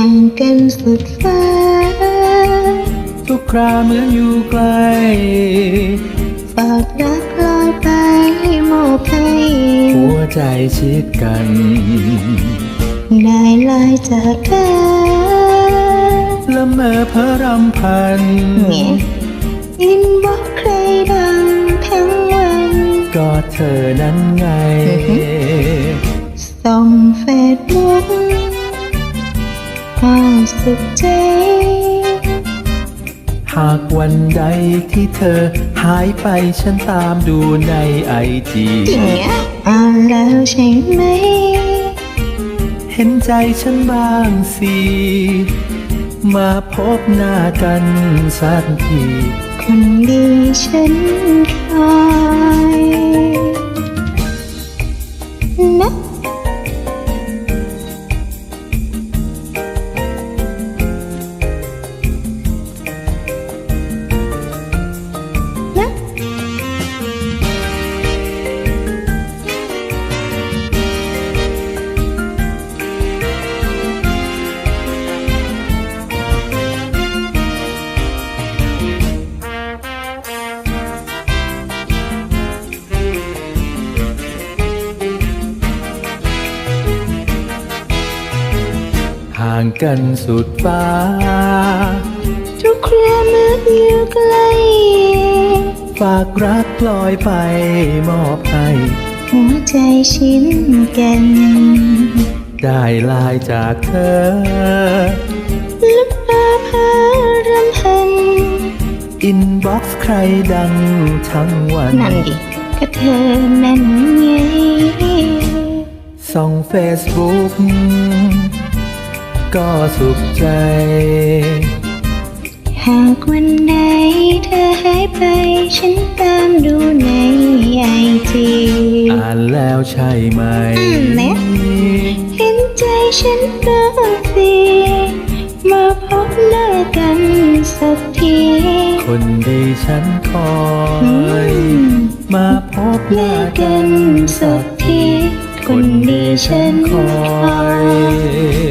ห่างกันสุดฟ้า ทุกคราเหมือนอยู่ไกล ฝากรักลอยไปมอบให้หัวใจชิดกันได้ลายจากกันละเมอเพอรำพันเนี่ยอินบอกใครดังทั้งวันก็เธอนั้นไงส่องเฟซบุ๊ก ความสุขใจ หากวันใดที่เธอหายไปฉันตามดูในไอจีจริงอะอ่านแล้วใช่ไหม เห็นใจฉันบ้างสิ มาพบหน้ากันสักทีคนดีฉันคอยนะางกันสุดฟ้า ทุกคราเมื่ออยู่ใกล้ฝากรักลอยไปมอบให้หัวใจชิ้นกัน ได้ลายจากเธอลึกอาพารำพัน อินบ็อกซ์ใครดังทั้งวันนั่นดิก็เธอนั่นไงส่องเฟซบุ๊ก ก็สุขใจ หากวันไหนเธอหายไป ฉันตามดูในไอจีอ่านแล้วใช่ไหมอืมแน่เห็นใจฉันบ้างสิมาพบหน้ากันสักที คนดีฉันคอย มาพบหหน้าน้ากักันนสัสักกทีที คนดีฉันคคออยย